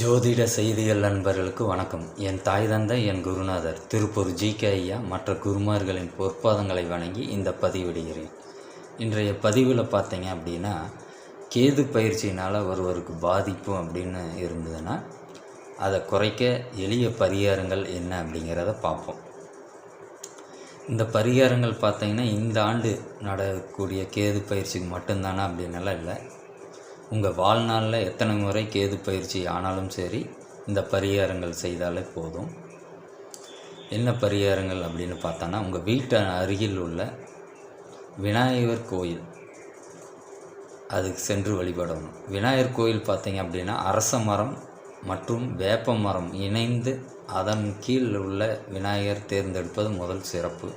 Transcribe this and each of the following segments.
ஜோதிட செய்திகள் நண்பர்களுக்கு வணக்கம். என் தாய் தந்தை என் குருநாதர் திருப்பூர் ஜி. கே. ஐயா மற்ற குருமார்களின் பொற்பாதங்களை வணங்கி இந்த பதிவிடுகிறேன். இன்றைய பதிவில் பார்த்தீங்க அப்படின்னா கேது பயிற்சியினால் ஒருவருக்கு பாதிப்பு அப்படின்னு இருந்ததுன்னா அதை குறைக்க எளிய பரிகாரங்கள் என்ன அப்படிங்கிறத பார்ப்போம். இந்த பரிகாரங்கள் பார்த்தீங்கன்னா இந்த ஆண்டு நடக்கக்கூடிய கேது பயிற்சிக்கு மட்டும்தானா அப்படின்னலாம் இல்லை. உங்கள் வாழ்நாளில் எத்தனை முறை கேது பயிற்சி ஆனாலும் சரி இந்த பரிகாரங்கள் செய்தாலே போதும். என்ன பரிகாரங்கள் அப்படின்னு பார்த்தோன்னா உங்கள் வீட்டு அருகில் உள்ள விநாயகர் கோயில் அதுக்கு சென்று வழிபடணும். விநாயகர் கோயில் பார்த்தீங்க அப்படின்னா அரச மரம் மற்றும் வேப்ப மரம் இணைந்து அதன் கீழ் உள்ள விநாயகர் தேர்ந்தெடுப்பது முதல் சிறப்பு.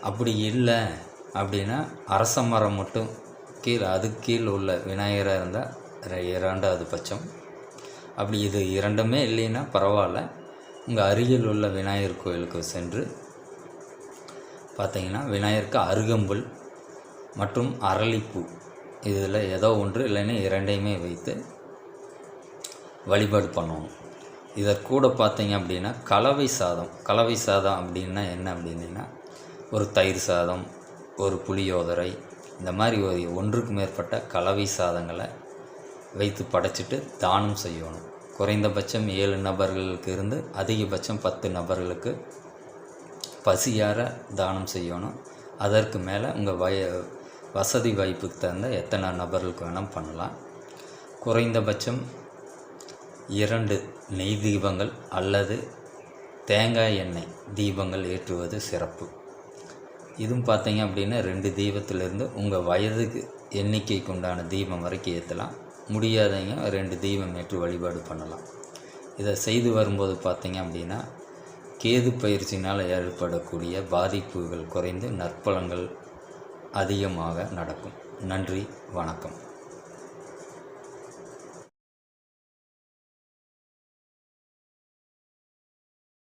அப்படி இல்லை அப்படின்னா அரச மரம் மட்டும் கீழ் அது கீழ் உள்ள விநாயகராக இருந்தால் இரண்டாவது பட்சம். அப்படி இது இரண்டுமே இல்லைன்னா பரவாயில்ல. உங்கள் அருகில் உள்ள விநாயகர் கோயிலுக்கு சென்று பார்த்தீங்கன்னா விநாயகருக்கு அருகம்புல் மற்றும் அரளிப்பூ. இதில் ஏதோ ஒன்று இல்லைன்னா இரண்டையுமே வைத்து வழிபாடு பண்ணுவோம் இதற்கூட பார்த்தீங்க அப்படின்னா கலவை சாதம். கலவை சாதம் அப்படின்னா என்ன அப்படின்னா ஒரு தயிர் சாதம் ஒரு புளியோதரை இந்த மாதிரி ஒரு ஒன்றுக்கு மேற்பட்ட கலவை சாதங்களை வைத்து படைச்சிட்டு தானம் செய்யணும். குறைந்தபட்சம் ஏழு நபர்களுக்கு இருந்து அதிகபட்சம் பத்து நபர்களுக்கு பசியார தானம் செய்யணும். அதற்கு மேலே உங்கள் வய வசதி வாய்ப்புக்கு தகுந்த எத்தனை நபர்களுக்கு வேணால் பண்ணலாம். குறைந்தபட்சம் இரண்டு நெய் தீபங்கள் அல்லது தேங்காய் எண்ணெய் தீபங்கள் ஏற்றுவது சிறப்பு. இதுவும் பார்த்தீங்க அப்படின்னா ரெண்டு தீபத்துலேருந்து உங்கள் வயதுக்கு எண்ணிக்கைக்கு உண்டான தீபம் வரைக்கும் ஏற்றலாம் முடியாதவங்க ரெண்டு தீபம் ஏற்று வழிபாடு பண்ணலாம். இதை செய்து வரும்போது பார்த்தீங்க அப்படின்னா கேது பயிற்சினால் ஏற்படக்கூடிய பாதிப்புகள் குறைந்து நற்பலங்கள் அதிகமாக நடக்கும். நன்றி வணக்கம்.